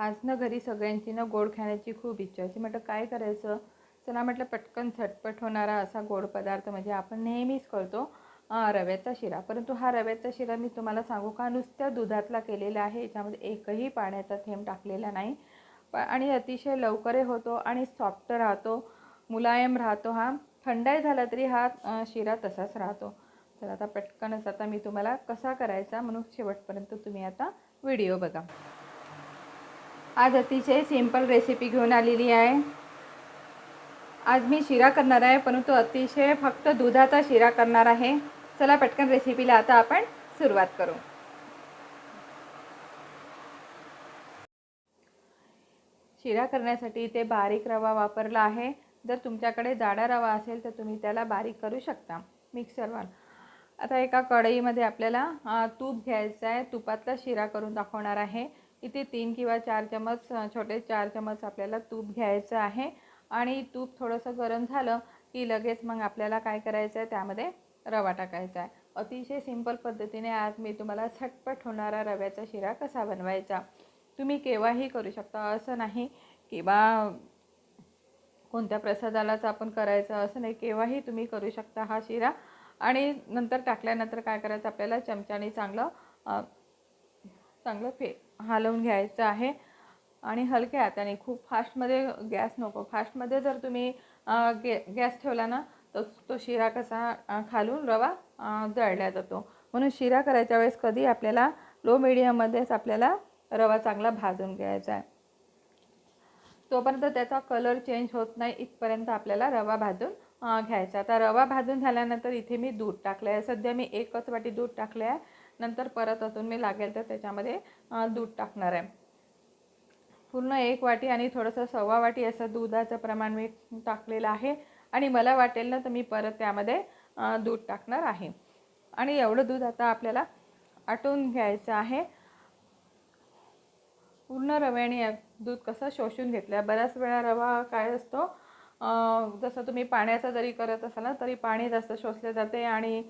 आज ना घरी सगळ्यांची ना गोड खाण्याची खूप इच्छा होती. म्हटलं काय करायचं? चला म्हटलं पटकन झटपट होणारा असा गोड पदार्थ म्हणजे आपण नेहमीच करतो रव्याचा शिरा. परंतु हा रव्याचा शिरा मी तुम्हाला सांगू का नुसत्या दुधातला केलेला आहे याच्यामध्ये एकही पाण्याचा थेंब टाकलेला नाही. प आणि अतिशय लवकरही होतो आणि सॉफ्ट राहतो मुलायम राहतो हा. थंडाई झाला तरी हा शिरा तसाच राहतो. तर आता पटकनच आता मी तुम्हाला कसा करायचा म्हणून शेवटपर्यंत तुम्ही आता व्हिडिओ बघा. आज अतिशय सिंपल रेसिपी घेऊन आलेली आहे. आज मी शिरा करणार आहे परंतु अतिशय फक्त दुधाचा शिरा करणार आहे. चला पटकन रेसिपीला आता आपण सुरुवात करू. शिरा करण्यासाठी इथे बारीक रवा वापरला आहे. जर तुमच्याकडे जाडा रवा असेल तर तुम्ही त्याला बारीक करू शकता मिक्सरवर. आता एका कढईमध्ये आपल्याला तूप घ्यायचं आहे. तुपातला शिरा करून दाखवणार आहे. इथे तीन किंवा चार चमच छोटे चार चमच आपल्याला तूप घ्यायचं आहे. आणि तूप थोडंसं गरम झालं की लगेच मग आपल्याला काय करायचं आहे? त्यामध्ये रवा टाकायचा आहे. अतिशय सिंपल पद्धतीने आज मी तुम्हाला झटपट होणारा रव्याचा शिरा कसा बनवायचा? तुम्ही केव्हाही करू शकता. असं नाही किंवा कोणत्या प्रसादालाच आपण करायचं असं नाही. केव्हाही तुम्ही करू शकता हा शिरा. आणि नंतर टाकल्यानंतर काय करायचं? आपल्याला चमच्याने चांगलं चांगलं फे हलवून घ्यायचं आहे. आणि हलक्या हाताने खूप फास्टमध्ये गॅस नको. फास्टमध्ये जर तुम्ही गॅ गॅस ठेवला ना तर तो शिरा कसा खालून रवा जळल्या जातो. म्हणून शिरा करायच्या वेळेस कधी आपल्याला लो मिडियममध्येच आपल्याला रवा चांगला भाजून घ्यायचा आहे. तोपर्यंत त्याचा कलर चेंज होत नाही इथपर्यंत आपल्याला रवा भाजून घ्यायचा आता रवा भाजून झाल्यानंतर इथे मी दूध टाकलं आहे सध्या मी एकच वाटी दूध टाकले आहे नंतर परत अजून मी लागेल तर त्याच्यामध्ये दूध टाकणार आहे. पूर्ण एक वाटी आणि थोडंसं सव्वा वाटी असं दुधाचं प्रमाण मी टाकलेलं आहे. आणि मला वाटेल ना तर मी परत त्यामध्ये दूध टाकणार आहे. आणि एवढं दूध आता आपल्याला आटून घ्यायचं आहे. पूर्ण रव्याने दूध कसं शोषून घेतलं आहे बऱ्याच वेळा रवा काय असतो जसं तुम्ही पाण्याचा जरी करत असाल ना तरी पाणी जास्त शोषले जाते आणि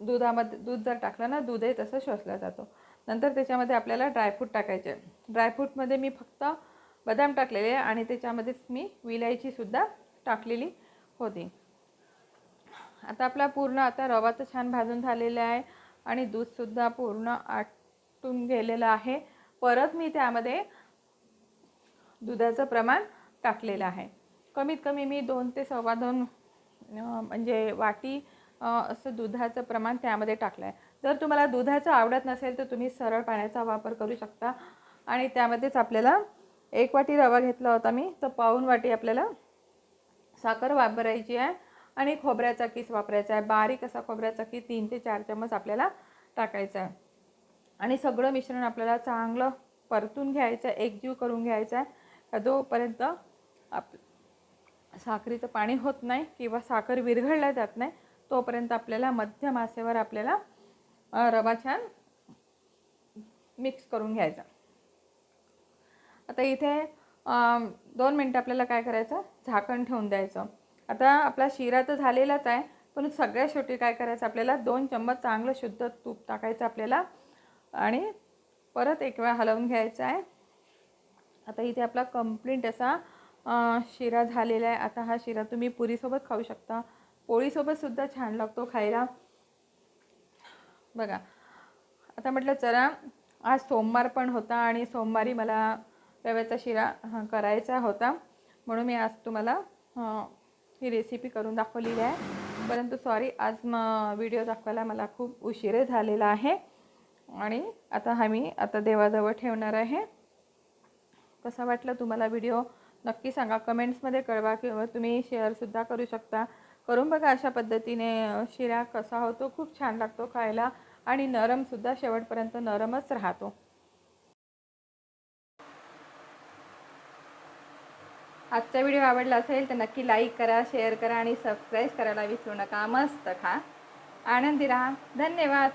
दुधामध्ये दूध जर टाकलं ना दूधही तसं शोषला जातो. नंतर त्याच्यामध्ये आपल्याला ड्रायफ्रूट टाकायचे. ड्रायफ्रूटमध्ये मी फक्त बदाम टाकलेले आहे आणि त्याच्यामध्येच मी विलायचीसुद्धा टाकलेली होती. आता आपला पूर्ण आता रवा तर छान भाजून झालेला आहे आणि दूधसुद्धा पूर्ण आटून गेलेलं आहे. परत मी त्यामध्ये दुधाचं प्रमाण टाकलेलं आहे. कमीत कमी मी दोन ते सव्वा दोन म्हणजे वाटी असं दुधाचं प्रमाण त्यामध्ये टाकलं आहे जर तुम्हाला दुधाचं आवडत नसेल तर तुम्ही सरळ पाण्याचा वापर करू शकता. आणि त्यामध्येच आपल्याला एक वाटी रवा घेतला होता मी. तर पाऊन वाटी आपल्याला साखर वापरायची आहे. आणि खोबऱ्याचा किस वापरायचा आहे. बारीक असा खोबऱ्याचा किस तीन ते चार चमच आपल्याला टाकायचा आहे. आणि सगळं मिश्रण आपल्याला चांगलं परतून घ्यायचं आहे. एकजीव करून घ्यायचं आहे. का जोपर्यंत आप साखरेचं पाणी होत नाही किंवा साखर विरघळल्या जात नाही तोपर्यंत आपल्याला मध्यम मासेवर आपल्याला रवा छान मिक्स करून घ्यायचा. आता इथे दोन मिनटं आपल्याला काय करायचं? झाकण ठेवून द्यायचं. आता आपला शिरा तर झालेलाच आहे पण सगळ्यात शेवटी काय करायचं? आपल्याला दोन चम्मच चांगलं शुद्ध तूप टाकायचं आपल्याला आणि परत एक वेळा हलवून घ्यायचं आहे. आता इथे आपला कंप्लीट असा शिरा झालेला आहे. आता हा शिरा तुम्ही पुरीसोबत खाऊ शकता. पोळीसोबतसुद्धा छान लागतो खायला. बघा आता म्हटलं चला आज सोमवार पण होता आणि सोमवारी मला रव्याचा शिरा करायचा होता. म्हणून मी आज तुम्हाला ही रेसिपी करून दाखवलेली आहे. परंतु सॉरी आज म व्हिडिओ दाखवायला मला खूप उशीर झालेला आहे. आणि आता हा मी आता देवाजवळ ठेवणार आहे. कसा वाटला तुम्हाला व्हिडिओ नक्की सांगा. कमेंट्समध्ये कळवा किंवा तुम्ही शेअरसुद्धा करू शकता. करून बघा अशा पद्धतीने शिरा कसा होतो खूप छान लागतो खायला आणि नरमसुद्धा शेवटपर्यंत नरमच राहतो. आजचा व्हिडिओ आवडला असेल तर नक्की लाईक करा शेअर करा आणि सबस्क्राईब करायला विसरू नका. मस्त खा. आनंदी राहा. धन्यवाद.